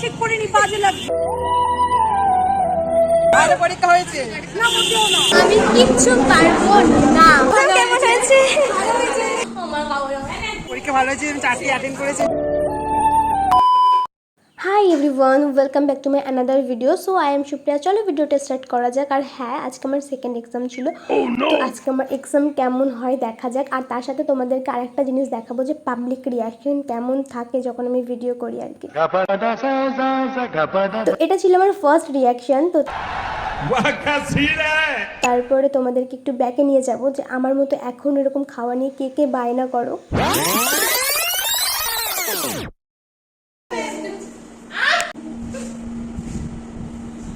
ঠিক করিনি বাজে লাগছে। ভালো পরীক্ষা হয়েছে। না না। আমি কিচ্ছু পারব না। কেমন হয়েছে? আমার পরীক্ষা ভালো হয়েছে আমি চারটি অ্যাটেন্ড করেছি। Hi everyone welcome back to my another video so I am Supriya চলো ভিডিওটা স্টার্ট করা যাক। আর হ্যাঁ আজকে আমার সেকেন্ড এক্সাম ছিল। তো আজকে আমার এক্সাম কেমন হয় দেখা যাক। আর তার সাথে তোমাদেরকে আরেকটা জিনিস দেখাবো যে পাবলিক রিয়াকশন কেমন থাকে যখন আমি ভিডিও করি আর কি। তো এটা ছিল আমার ফার্স্ট রিয়াকশন তো তারপরে তোমাদেরকে একটু ব্যাকে নিয়ে যাব যে আমার মতো এখন এরকম খাওয়া নিয়ে কে কে বায়না করো।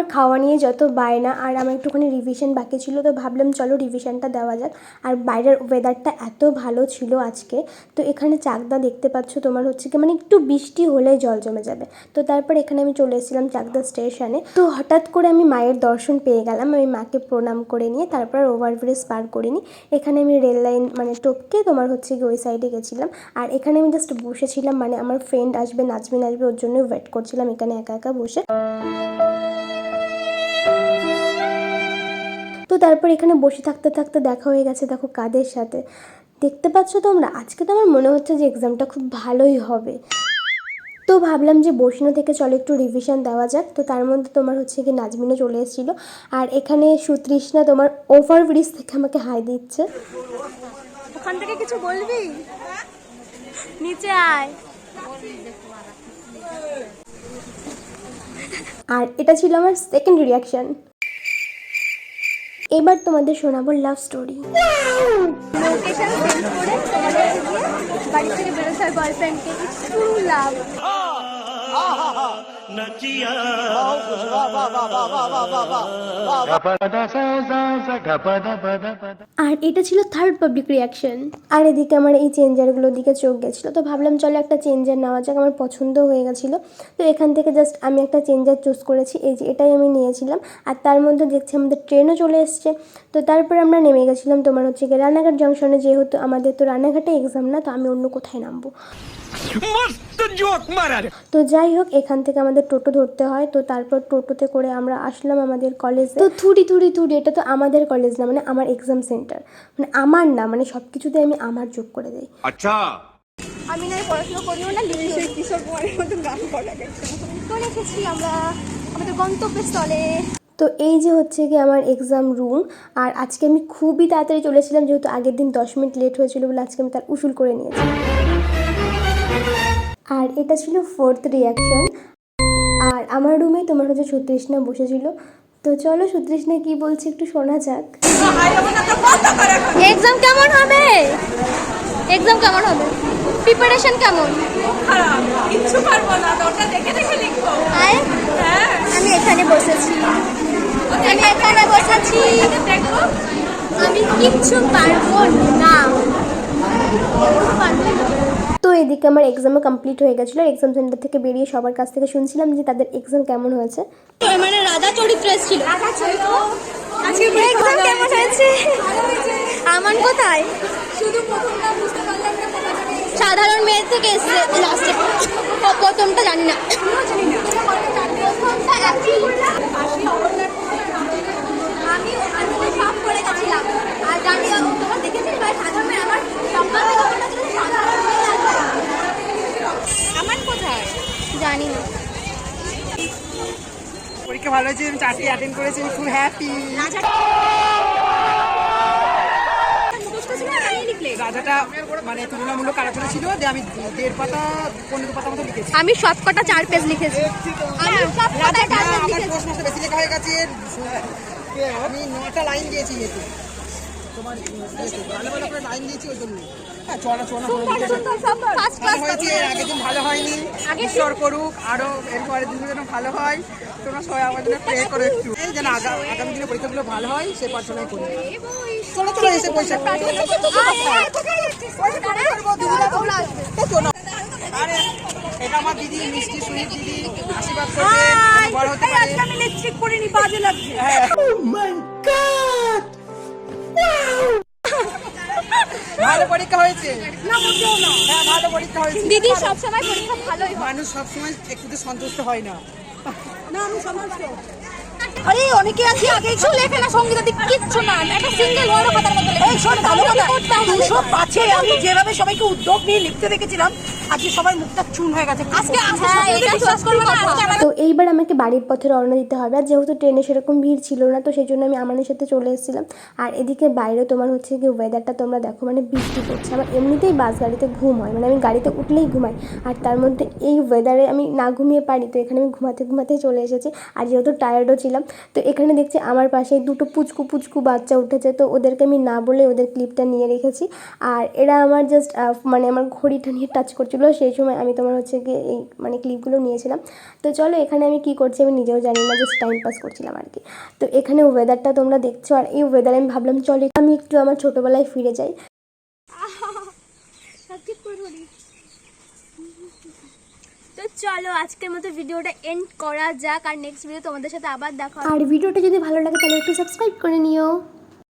আমার খাওয়া নিয়ে যত বায়না আর আমার একটুখানি রিভিশন বাকি ছিল, তো ভাবলাম চলো রিভিশনটা দেওয়া যাক। আর বাইরের ওয়েদারটা এত ভালো ছিল আজকে, তো এখানে চাকদা দেখতে পাচ্ছ তোমার হচ্ছে কি মানে একটু বৃষ্টি হলেই জল জমে যাবে। তো তারপর এখানে আমি চলে এসেছিলাম চাকদা স্টেশনে তো হঠাৎ করে আমি মায়ের দর্শন পেয়ে গেলাম, আমি মাকে প্রণাম করে নিয়ে তারপর ওভারব্রিজ পার করে নিই এখানে আমি রেল লাইন মানে টপকে তোমার হচ্ছে কি ওই সাইডে গেছিলাম। আর এখানে আমি জাস্ট বসেছিলাম মানে আমার ফ্রেন্ড আসবে নাচবিন আসবে, ওর জন্য ওয়েট করছিলাম এখানে একা একা বসে। তারপর এখানে বসে থাকতে থাকতে দেখা হয়ে গেছে দেখো কাদের সাথে। দেখতে পাচ্ছ তোমরা? আজকে তো আমার মনে হচ্ছে যে এক্সামটা খুব ভালোই হবে। তো ভাবলাম যে বসিনো থেকে চলো একটু রিভিশন দেওয়া যাক। তো তার মধ্যে তোমার হচ্ছে কি নাজমিনও চলে এসেছিল। আর এখানে সুতৃষ্ণা তোমার ওভার ব্রিজ থেকে আমাকে হাই দিচ্ছে। ওখান থেকে কিছু বলবি? নিচে আয়। আর এটা ছিল আমার সেকেন্ড রিয়াকশন এবার তোমাদের শোনাবো লাভ স্টোরি লোকেশন সেন্ড করে বাড়ি থেকে হয় গার্লফ্রেন্ডকে আর এটা ছিল থার্ড পাবলিক রিয়াকশন আর এদিকে আমার এই চেঞ্জারগুলোর দিকে চোখ গেছিল তো ভাবলাম চলো একটা চেঞ্জার নেওয়া যাক আমার পছন্দ হয়ে গেছিল। তো এখান থেকে জাস্ট আমি একটা চেঞ্জার চুজ করেছি এই যে এটাই আমি নিয়েছিলাম। আর তার মধ্যে দেখছি আমাদের ট্রেনও চলে এসছে। তো তারপর আমরা নেমে গেছিলাম তোমার হচ্ছে গিয়ে রানাঘাট জংশনে যেহেতু আমাদের তো রানাঘাটে এক্সাম না তো আমি অন্য কোথায় নামবো? তো যাই হোক এখান থেকে আমাদের টোটো ধরতে হয়। তো তারপর টোটোতে করে আমরা আসলাম আমাদের কলেজে তো থুড়ি থুড়ি থুড়ি এটা তো আমাদের কলেজ না মানে আমার এক্সাম সেন্টার মানে আমার না মানে সব কিছুতে আমি আমার যোগ করে দেই। আচ্ছা। আমি না পড়াশোনা করিও না সেই কিশোর কুমারের মতো গান করা তো এসেছি আমরা আমাদের গন্তব্যস্থলে। তো এই যে হচ্ছে কি আমার এক্সাম রুম আর আজকে আমি খুবই তাড়াতাড়ি চলেছিলাম যেহেতু আগের দিন দশ মিনিট লেট হয়েছিল বলে আজকে আমি তার উসুল করে নিয়েছি। আর এটা ছিল ফোর্থ রিয়াকশন আর আমার রুমে তোমার হচ্ছে সুতৃষ্ণা বসেছিল। তো চলো সুতৃষ্ণা কি বলছে একটু শোনা যাক। এক্সাম কেমন হবে? এক্সাম কেমন হবে? প্রিপারেশন কেমন? খারাপ কিচ্ছু পারব না ওটা দেখে দেখে লিখব। আয় হ্যাঁ। আমি এখানে বসেছি। আমি এখানে বসেছি। দেখো। আমি কিচ্ছু পারব না। তো এদিকে আমার এক্সামও কমপ্লিট হয়ে গেছিল এক্সাম সেন্টার থেকে বেরিয়ে সবার কাছ থেকে শুনছিলাম যে তাদের এক্সাম কেমন হয়েছে মানে রাধা চরিত্র এসেছিল আজকে এক্সাম কেমন হয়েছে আমান কোথায় শুধু প্রথমটা বুঝতে পারলাম না সাধারণ মেয়ের থেকে এসেছে লাস্টে প্রথমটা জানি না আমি করে গেছিলাম আর জানি তোমার দেখেছি ভাই সাধারণ মেয়ে আমার সম্মান থেকে মনে হচ্ছিল সাধারণ মেয়ে আছে। আমার কোথায় জানি না পরীক্ষা ভালো হয়েছে আমি চারটি অ্যাটেন্ড করেছি আমি খুব হ্যাপি মানে তুলনামূলক আলোচনা ছিল যে আমি দেড় পাতা পনেরো পাতা মতো লিখেছি। আমি সব কটা চার পেজ লিখেছি। পেজ আমার প্রশ্ন বেশি লেখা হয়ে গেছে আমি নটা লাইন দিয়েছি তোমার ভালো ভালো করে লাইন দিয়েছি ওই জন্য হ্যাঁ চলা চলা ফার্স্ট ভালো ক্লাস হয়েছে আগের দিন ভালো হয়নি। ঈশ্বর করুক আরও এর পরের যেন ভালো হয়। তোমরা সবাই আমার জন্য প্রে করো একটু। এই যেন আগা- আগামী দিনে পরীক্ষাগুলো ভালো হয় সে প্রার্থনাই করি। চলো চলো এসে পয়সা আমার দিদি মিষ্টি সুইট দিদি। আশীর্বাদ করবে। বড় হতে পারে। আজকে আমি লিপস্টিক পরিনি বাজে লাগছে। ভালো পরীক্ষা হয়েছে। না মোটেও না। হ্যাঁ ভালো পরীক্ষা হয়েছে। দিদি সবসময় পরীক্ষা ভালোই হয়। মানুষ সবসময় একটু তো সন্তুষ্ট হয় না। না আমি সন্তুষ্ট। আরে অনেকে আছে আগে কিছু লেখে না সঙ্গীতা দিক কিচ্ছু না। একটা সিঙ্গেল ওয়ার্ডও কথার মতো লেখে এই শোন ভালো কথা দুশো পাঁচে আমি যেভাবে সবাইকে উদ্যোগ নিয়ে লিখতে দেখেছিলাম আজকে মুখটা চুন হয়ে গেছে। হ্যাঁ তো এইবার আমাকে বাড়ির পথে রওনা দিতে হবে। আর যেহেতু ট্রেনে সেরকম ভিড় ছিল না তো সেই জন্য আমি আমানের সাথে চলে এসেছিলাম। আর এদিকে বাইরে তোমার হচ্ছে কি ওয়েদারটা তোমরা দেখো মানে বৃষ্টি পড়ছে। আমার এমনিতেই বাস গাড়িতে ঘুম হয় মানে আমি গাড়িতে উঠলেই ঘুমাই। আর তার মধ্যে এই ওয়েদারে আমি না ঘুমিয়ে পারি তো এখানে আমি ঘুমাতে ঘুমাতে চলে এসেছি। আর যেহেতু টায়ার্ডও ছিলাম তো এখানে দেখছি আমার পাশে দুটো পুচকু পুচকু বাচ্চা উঠেছে। তো ওদেরকে আমি না বলে ওদের ক্লিপটা নিয়ে রেখেছি। আর এরা আমার জাস্ট মানে আমার ঘড়িটা নিয়ে টাচ করছিল। সেই সময় আমি তোমার হচ্ছে গিয়ে এই মানে ক্লিপগুলো নিয়েছিলাম। তো চলো এখানে আমি কি করছি আমি নিজেও জানি না জাস্ট টাইম পাস করছিলাম আর কি। তো এখানে ওয়েদারটা তোমরা দেখছ আর এই ওয়েদারে আমি ভাবলাম চলো আমি একটু আমার ছোটোবেলায় ফিরে যাই। তো চলো আজকের মতো ভিডিওটা এন্ড করা যাক আর নেক্সট ভিডিও তোমাদের সাথে আবার দেখা আর ভিডিওটা যদি ভালো লাগে তাহলে একটু সাবস্ক্রাইব করে নিও।